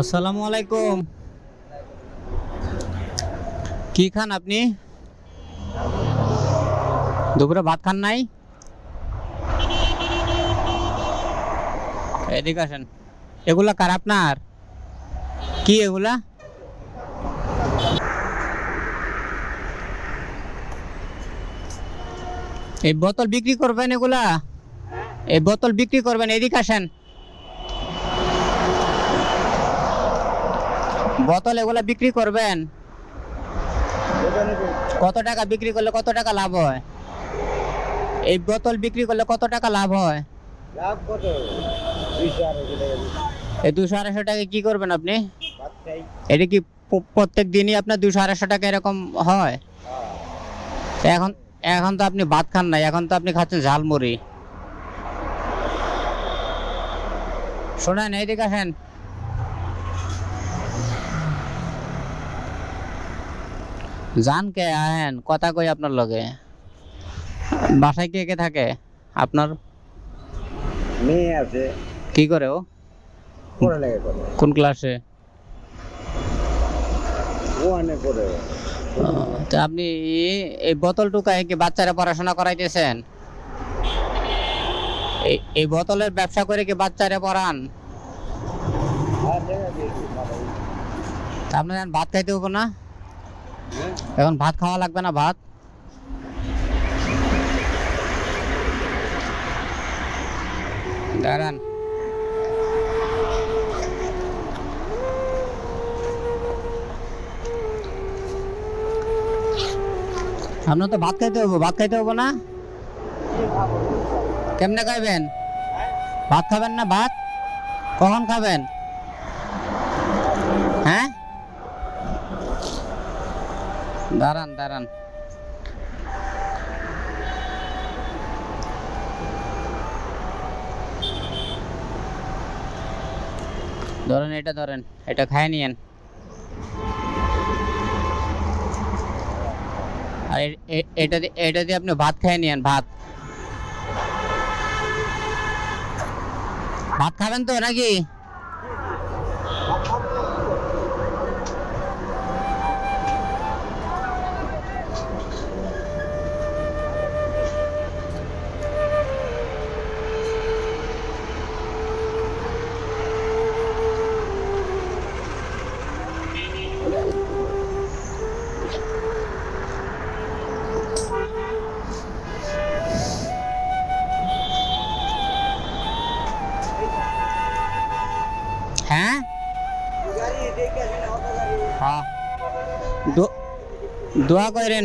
আসসালামু আলাইকুম। কি খান আপনি? দুপুরে ভাত খান নাই? এদিকে আসেন। এগুলা কার আপনার? কি এগুলা? এই বোতল বিক্রি করবেন এগুলা? এই বোতল বিক্রি করবেন, এদিকে আসেন। বোতল এগুলা বিক্রি করবেন? কত টাকা বিক্রি করলে কত টাকা লাভ হয়? এই বোতল বিক্রি করলে কত টাকা লাভ হয়। এই দুশো আড়াইশো টাকা কি করবেন আপনি? এটা কি প্রত্যেক দিনই আপনার দুশো আড়াইশো টাকা এরকম হয়? এখন এখন তো আপনি ভাত খান নাই, এখন তো আপনি খাচ্ছেন ঝালমুড়ি। শোনেন, এইদিকে আসেন। জান কে আহেন কথা কই আপনার লগে? বাসায় কে কে থাকে? আপনার? মেয়ে আছে। কি করে ও? পড়ালেখা করে। কোন ক্লাসে? ও অনেক পড়ে তো আপনি এই বোতল টুকায় কি বাচ্চারা পড়াশোনা করাইতেছেন? এই এই বোতলের ব্যবসা করে কি বাচ্চারা পড়ান। তা আপনার ভাত খাইতে হব না? হ্যাঁ? এখন ভাত খাওয়া লাগবে না ভাত? দাঁড়ান। আপনার তো ভাত খাইতে হব ভাত খাইতে হব না? কেমনে খাইবেন? ভাত খাবেন না ভাত? কখন খাবেন হ্যাঁ দাঁড়ান দাঁড়ান। ধরেন এটা ধরেন। এটা খায় নিয়েন। আর এটা দিয়ে এটা দিয়ে আপনি ভাত খেয়ে নিয়েন, ভাত। ভাত খাবেন তো নাকি? দোয়া করেন।